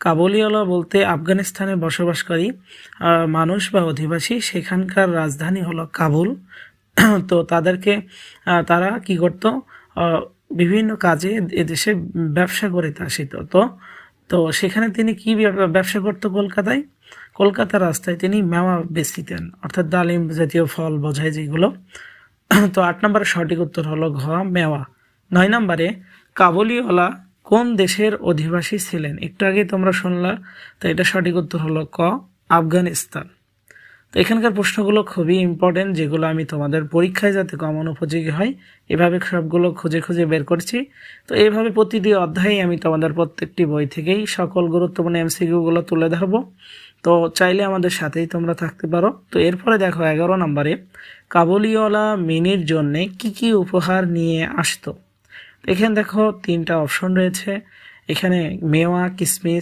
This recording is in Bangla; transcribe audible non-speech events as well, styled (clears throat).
কাবুলিওয়ালা বলতে আফগানিস্তানে বসবাসকারী মানুষ বা অধিবাসী। সেখানকার রাজধানী হলো কাবুল। (clears throat) তো তাদেরকে তারা কি করত? বিভিন্ন কাজে এদেশে ব্যবসা করে আসিত। তো তো সেখানে তিনি কি ব্যবসা করতো কলকাতায়? কলকাতা রাস্তায় তিনি মেওয়া বেচতেন, অর্থাৎ ডালিম জাতীয় ফল বোঝায় যেগুলো। (clears throat) তো আট নম্বরে সঠিক উত্তর হলো ঘ, মেওয়া। নয় নম্বরে কাবুলিওয়ালা কোন দেশের অধিবাসী ছিলেন? একটু আগে তোমরা শুনলা, তো এটা সঠিক উত্তর হলো ক, আফগানিস্তান। তো এখানকার প্রশ্নগুলো খুবই ইম্পর্টেন্ট যেগুলো আমি তোমাদের পরীক্ষায় যাতে কমন উপযোগী হয়, এভাবে সবগুলো খুঁজে খুঁজে বের করছি। তো এইভাবে প্রতিটি অধ্যায়ে আমি তোমাদের প্রত্যেকটি বই থেকেই সকল গুরুত্বপূর্ণ এমসিকিউগুলো তুলে ধরবো। তো চাইলে আমাদের সাথেই তোমরা থাকতে পারো। তো এরপরে দেখো এগারো নম্বরে, কাবুলিওয়ালা মিনির জন্যে কি কি উপহার নিয়ে আসতো? এখানে দেখো তিনটা অপশন রয়েছে। এখানে মেওয়া কিসমিস